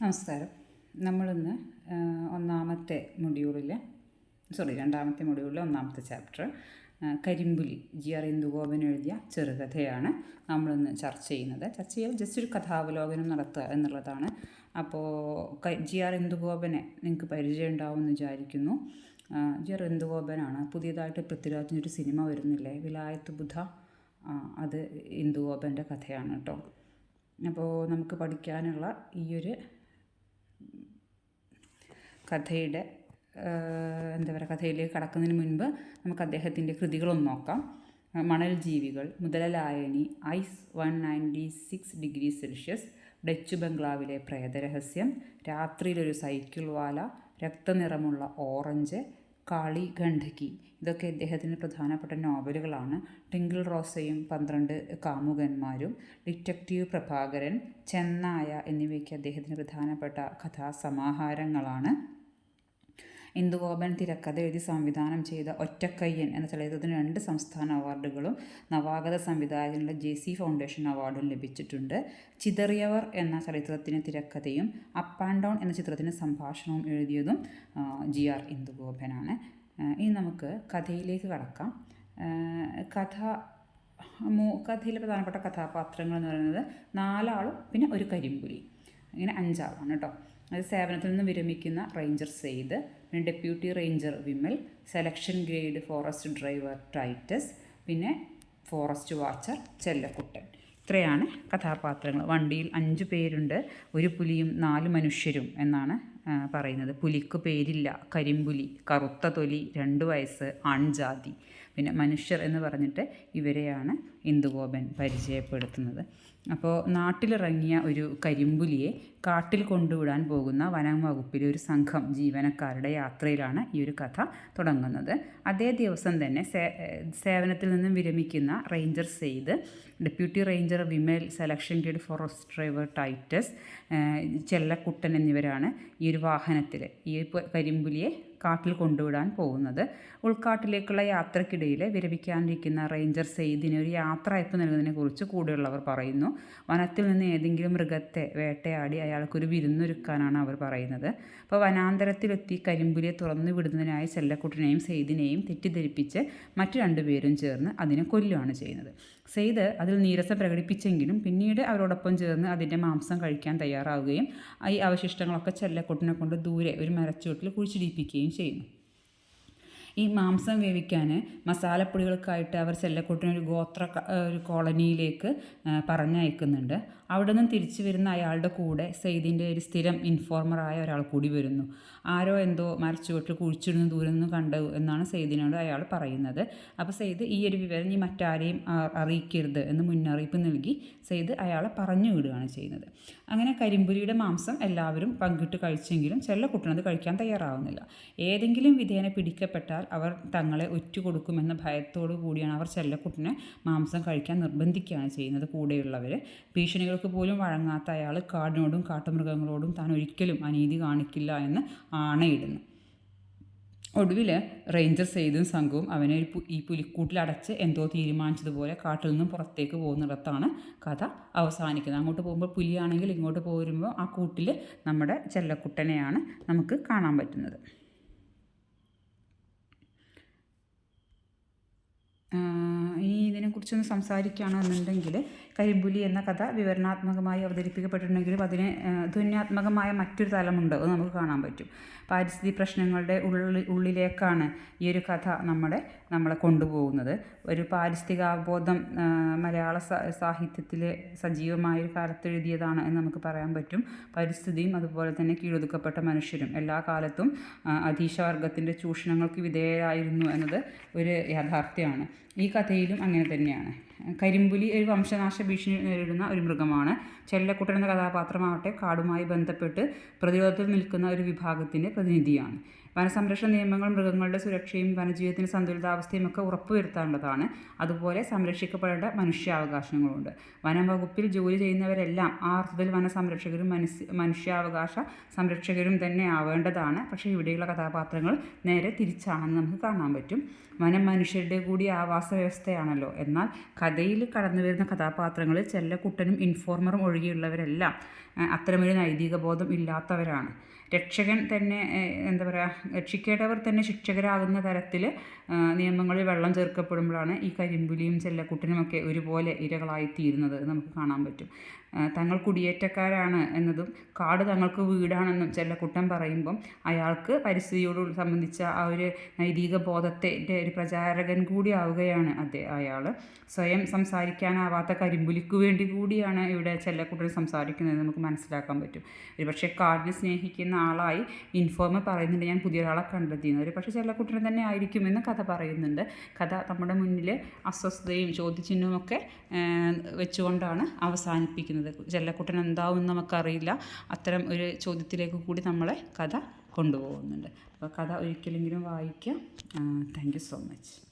നമസ്കാരം. നമ്മളിന്ന് ഒന്നാമത്തെ മൊഡ്യൂളിൽ സോറി രണ്ടാമത്തെ മൊഡ്യൂളിലെ ഒന്നാമത്തെ chapter Karimpuli G R Indugopan എഴുതിയ ചെറുകഥയാണ് നമ്മളിന്ന് ചർച്ച ചെയ്യുന്നത്. ചർച്ച ചെയ്യാൻ ജസ്റ്റ് ഒരു കഥാവലോകനം നടത്തുക എന്നുള്ളതാണ്. അപ്പോൾ ജി ആർ ഇന്ദുഗോപനെ നിങ്ങൾക്ക് പരിചയം ഉണ്ടാവുമെന്ന് വിചാരിക്കുന്നു. ജി ആർ ഇന്ദുഗോപനാണ്. പുതിയതായിട്ട് പൃഥ്വിരാജിന്റെ ഒരു സിനിമ വരുന്നില്ലേ? വിലായത്ത് ബുധ അത് ഇന്ദുഗോപന്റെ കഥയാണ് കേട്ടോ. അപ്പോൾ നമുക്ക് പഠിക്കാനുള്ള ഈ ഒരു കഥയുടെ എന്താ പറയുക കഥയിലേക്ക് കടക്കുന്നതിന് മുൻപ് നമുക്ക് അദ്ദേഹത്തിന്റെ കൃതികളൊന്ന് നോക്കാം. മണൽ ജീവികൾ മുതലലായനി ice one ninety six degree Celsius Dutch ബംഗ്ലാവിലെ പ്രേതരഹസ്യം രാത്രിയിലൊരു സൈക്കിൾ വാല രക്തനിറമുള്ള ഓറഞ്ച് കാളി ഗണ്ഡകി. ഇതൊക്കെ ഇദ്ദേഹത്തിന്റെ പ്രധാനപ്പെട്ട നോവലുകളാണ്. ടിങ്കിൾ റോസയും പന്ത്രണ്ട് കാമുകന്മാരും ഡിറ്റക്റ്റീവ് പ്രഭാകരൻ ചെന്നായ എന്നിവയ്ക്ക് അദ്ദേഹത്തിന്റെ പ്രധാനപ്പെട്ട കഥാസമാഹാരങ്ങളാണ്. ഇന്ദുഗോപൻ തിരക്കഥ എഴുതി സംവിധാനം ചെയ്ത ഒറ്റക്കയ്യൻ എന്ന ചലച്ചിത്രത്തിന് രണ്ട് സംസ്ഥാന അവാർഡുകളും നവാഗത സംവിധായകനുള്ള ജെ സി ഫൗണ്ടേഷൻ അവാർഡും ലഭിച്ചിട്ടുണ്ട്. ചിതറിയവർ എന്ന ചലച്ചിത്രത്തിന് തിരക്കഥയും അപ്പ് ആൻഡ് ഡൗൺ എന്ന ചിത്രത്തിന് സംഭാഷണവും എഴുതിയതും ജി ആർ ഇന്ദുഗോപനാണ്. ഇനി നമുക്ക് കഥയിലേക്ക് കടക്കാം. കഥ മൂ കഥയിലെ പ്രധാനപ്പെട്ട കഥാപാത്രങ്ങൾ എന്ന് പറയുന്നത് നാലാളും പിന്നെ ഒരു കരിമ്പുലി ഇങ്ങനെ അഞ്ചാളാണ് കേട്ടോ. അത് സേവനത്തിൽ നിന്ന് വിരമിക്കുന്ന റേഞ്ചർ സെയ്ദ് പിന്നെ deputy ranger Vimal selection grade forest driver Titus പിന്നെ ഫോറസ്റ്റ് വാച്ചർ ചെല്ലക്കുട്ടൻ. ഇത്രയാണ് കഥാപാത്രങ്ങൾ. വണ്ടിയിൽ അഞ്ച് പേരുണ്ട്. ഒരു പുലിയും നാല് മനുഷ്യരും എന്നാണ് പറയുന്നത്. പുലിക്ക് പേരില്ല. കരിമ്പുലി കറുത്ത തൊലി രണ്ട് വയസ്സ് ആൺജാതി. പിന്നെ മനുഷ്യർ എന്ന് പറഞ്ഞിട്ട് ഇവരെയാണ് ഇന്ദുഗോപൻ പരിചയപ്പെടുത്തുന്നത്. അപ്പോൾ നാട്ടിലിറങ്ങിയ ഒരു കരിമ്പുലിയെ കാട്ടിൽ കൊണ്ടുവിടാൻ പോകുന്ന വനം വകുപ്പിലെ ഒരു സംഘം ജീവനക്കാരുടെ യാത്രയിലാണ് ഈ ഒരു കഥ തുടങ്ങുന്നത്. അതേ ദിവസം തന്നെ സേവനത്തിൽ നിന്നും വിരമിക്കുന്ന ranger Sayed deputy ranger Vimal selection grade forest driver Titus Chellakuttan എന്നിവരാണ് ഈ ഒരു വാഹനത്തിൽ ഈ കരിമ്പുലിയെ കാട്ടിൽ കൊണ്ടുവിടാൻ പോകുന്നത്. ഉൾക്കാട്ടിലേക്കുള്ള യാത്രക്കിടയിൽ വിരമിക്കാനിരിക്കുന്ന റേഞ്ചർ സെയ്ദിന് ഒരു യാത്രയപ്പ് നൽകുന്നതിനെക്കുറിച്ച് കൂടെയുള്ളവർ പറയുന്നു. വനത്തിൽ നിന്ന് ഏതെങ്കിലും മൃഗത്തെ വേട്ടയാടി അയാൾക്കൊരു വിരുന്നൊരുക്കാനാണ് അവർ പറയുന്നത്. അപ്പോൾ വനാന്തരത്തിലെത്തി കരിമ്പുലിയെ തുറന്നു വിടുന്നതിനായി ചെല്ലക്കുട്ടനെയും സെയ്ദിനെയും തെറ്റിദ്ധരിപ്പിച്ച് മറ്റു രണ്ടുപേരും ചേർന്ന് അതിനെ കൊല്ലുകയാണ് ചെയ്യുന്നത്. സെയ്ദ് അതിൽ നീരസം പ്രകടിപ്പിച്ചെങ്കിലും പിന്നീട് അവരോടൊപ്പം ചേർന്ന് അതിന്റെ മാംസം കഴിക്കാൻ തയ്യാറാവുകയും ഈ അവശിഷ്ടങ്ങളൊക്കെ ചെല്ലക്കുട്ടനെ കൊണ്ട് ദൂരെ ഒരു മരച്ചുവട്ടിൽ കുഴിച്ചിടിപ്പിക്കുകയും ചെയ്യുന്നു. ഈ മാംസം വേവിക്കാൻ മസാലപ്പൊടികൾക്കായിട്ട് അവർ ചെല്ലക്കുട്ടിനെ ഒരു ഗോത്ര ഒരു കോളനിയിലേക്ക് പറഞ്ഞയക്കുന്നുണ്ട്. അവിടെ നിന്ന് തിരിച്ചു വരുന്ന അയാളുടെ കൂടെ സെയ്ദിന്റെ ഒരു സ്ഥിരം ഇൻഫോർമറായ ഒരാൾ കൂടി വരുന്നു. ആരോ എന്തോ മരച്ചുവട്ടിൽ കുഴിച്ചിടുന്ന ദൂരം നിന്ന് കണ്ടു എന്നാണ് സെയ്ദിനോട് അയാൾ പറയുന്നത്. അപ്പോൾ സെയ്ദ് ഈ ഒരു വിവരം ഈ മറ്റാരെയും അറിയിക്കരുത് എന്ന് മുന്നറിയിപ്പ് നൽകി സെയ്ദ് അയാളെ പറഞ്ഞു വിടുകയാണ് ചെയ്യുന്നത്. അങ്ങനെ കരിമ്പുലിയുടെ മാംസം എല്ലാവരും പങ്കിട്ട് കഴിച്ചെങ്കിലും ചെല്ലക്കുട്ടനത് കഴിക്കാൻ തയ്യാറാവുന്നില്ല. ഏതെങ്കിലും വിധേന പിടിക്കപ്പെട്ടാൽ അവർ തങ്ങളെ ഒറ്റുകൊടുക്കുമെന്ന ഭയത്തോടു കൂടിയാണ് അവർ ചെല്ലക്കുട്ടിനെ മാംസം കഴിക്കാൻ നിർബന്ധിക്കുകയാണ് ചെയ്യുന്നത് കൂടെയുള്ളവർ. ഭീഷണികൾക്ക് പോലും വഴങ്ങാത്ത അയാൾ കാടിനോടും കാട്ടുമൃഗങ്ങളോടും താൻ ഒരിക്കലും അനീതി കാണിക്കില്ല എന്ന് ആണയിടുന്നു. ഒടുവിൽ റേഞ്ചർ സെയ്തും സംഘവും അവനെ ഒരു ഈ പുലിക്കൂട്ടിലടച്ച് എന്തോ തീരുമാനിച്ചതുപോലെ കാട്ടിൽ നിന്നും പുറത്തേക്ക് പോകുന്നിടത്താണ് കഥ അവസാനിക്കുന്നത്. അങ്ങോട്ട് പോകുമ്പോൾ പുലിയാണെങ്കിൽ ഇങ്ങോട്ട് പോരുമ്പോൾ ആ കൂട്ടിൽ നമ്മുടെ ചെല്ലക്കുട്ടനെയാണ് നമുക്ക് കാണാൻ പറ്റുന്നത്. ഇനി ഇതിനെക്കുറിച്ചൊന്ന് സംസാരിക്കുകയാണെന്നുണ്ടെങ്കിൽ കരിമ്പുലി എന്ന കഥ വിവരണാത്മകമായി അവതരിപ്പിക്കപ്പെട്ടിട്ടുണ്ടെങ്കിലും അതിന് ധുന്യാത്മകമായ മറ്റൊരു തലമുണ്ട്. അത് നമുക്ക് കാണാൻ പറ്റും. പാരിസ്ഥിതി പ്രശ്നങ്ങളുടെ ഉള്ളിൽ ഉള്ളിലേക്കാണ് ഈ ഒരു കഥ നമ്മളെ നമ്മളെ കൊണ്ടുപോകുന്നത്. ഒരു പാരിസ്ഥിതികാവബോധം മലയാള സാഹിത്യത്തിൽ സജീവമായ ഒരു കാലത്ത് എഴുതിയതാണ് എന്ന് നമുക്ക് പറയാൻ പറ്റും. പരിസ്ഥിതിയും അതുപോലെ തന്നെ കീഴൊതുക്കപ്പെട്ട മനുഷ്യരും എല്ലാ കാലത്തും അധീശവർഗത്തിന്റെ ചൂഷണങ്ങൾക്ക് വിധേയരായിരുന്നു എന്നത് ഒരു യാഥാർത്ഥ്യമാണ്. ഈ കഥയിലും അങ്ങനെ തന്നെയാണ് കരിമ്പുലി ഒരു വംശനാശ ഭീഷണി നേരിടുന്ന ഒരു മൃഗമാണ്. ചെല്ലക്കുട്ടൻ എന്ന കഥാപാത്രമാവട്ടെ കാടുമായി ബന്ധപ്പെട്ട് പ്രതിരോധത്തിൽ നിൽക്കുന്ന ഒരു വിഭാഗത്തിന്റെ പ്രതിനിധിയാണ്. വനസംരക്ഷണ നിയമങ്ങൾ മൃഗങ്ങളുടെ സുരക്ഷയും വനജീവിതത്തിന്റെ സന്തുലിതാവസ്ഥയും ഒക്കെ ഉറപ്പുവരുത്താനുള്ളതാണ്. അതുപോലെ സംരക്ഷിക്കപ്പെടേണ്ട മനുഷ്യാവകാശങ്ങളുണ്ട്. വനം വകുപ്പിൽ ജോലി ചെയ്യുന്നവരെല്ലാം ആ അർത്ഥത്തിൽ വനസംരക്ഷകരും മനുഷ്യ മനുഷ്യാവകാശ സംരക്ഷകരും തന്നെ ആവേണ്ടതാണ്. പക്ഷേ ഇവിടെയുള്ള കഥാപാത്രങ്ങൾ നേരെ തിരിച്ചാണെന്ന് നമുക്ക് കാണാൻ പറ്റും. വനം മനുഷ്യരുടെ കൂടി ആവാസ വ്യവസ്ഥയാണല്ലോ. എന്നാൽ കഥയിൽ കടന്നു വരുന്ന കഥാപാത്രങ്ങൾ ചെല്ലക്കുട്ടനും ഇൻഫോർമറും ഒഴികെയുള്ളവരെല്ലാം അത്തരമൊരു നൈതിക ബോധം ഇല്ലാത്തവരാണ്. രക്ഷകൻ തന്നെ എന്താ പറയുക രക്ഷിക്കേണ്ടവർ തന്നെ ശിക്ഷകരാകുന്ന തരത്തിൽ നിയമങ്ങളിൽ വെള്ളം ചേർക്കപ്പെടുമ്പോഴാണ് ഈ കരിമ്പുലിയും ചെല്ലക്കുട്ടനുമൊക്കെ ഒരുപോലെ ഇരകളായി തീരുന്നത് നമുക്ക് കാണാൻ പറ്റും. തങ്ങൾ കുടിയേറ്റക്കാരാണ് എന്നതും കാട് തങ്ങൾക്ക് വീടാണെന്നും ചെല്ലക്കുട്ടൻ പറയുമ്പം അയാൾക്ക് പരിസ്ഥിതിയോട് സംബന്ധിച്ച ആ ഒരു നൈതിക ബോധത്തിന്റെ ഒരു പ്രചാരകൻ കൂടി ആവുകയാണ് അതെ അയാൾ സ്വയം സംസാരിക്കാനാവാത്ത കരിമ്പുലിക്ക് വേണ്ടി കൂടിയാണ് ഇവിടെ ചെല്ലക്കുട്ടൻ സംസാരിക്കുന്നത് നമുക്ക് മനസ്സിലാക്കാൻ പറ്റും. ഒരു പക്ഷേ കാടിനെ സ്നേഹിക്കുന്ന ആളായി ഇൻഫോമ് പറയുന്നുണ്ട് ഞാൻ പുതിയ ഒരാളെ കണ്ടെത്തിയെന്ന് ഒരു പക്ഷേ ചെല്ലക്കുട്ടൻ തന്നെ ആയിരിക്കുമെന്ന് കഥ പറയുന്നുണ്ട്. കഥ നമ്മുടെ മുന്നിൽ അസ്വസ്ഥതയും ചോദ്യചിഹ്നവും ഒക്കെ വെച്ചുകൊണ്ടാണ് അവസാനിപ്പിക്കുന്നത്. ചെല്ലക്കുട്ടൻ എന്താവും എന്ന് നമുക്കറിയില്ല. അത്തരം ഒരു ചോദ്യത്തിലേക്ക് കൂടി നമ്മളെ കഥ കൊണ്ടുപോകുന്നുണ്ട്. അപ്പോൾ കഥ ഒരിക്കലെങ്കിലും വായിക്കാം. Thank you so much.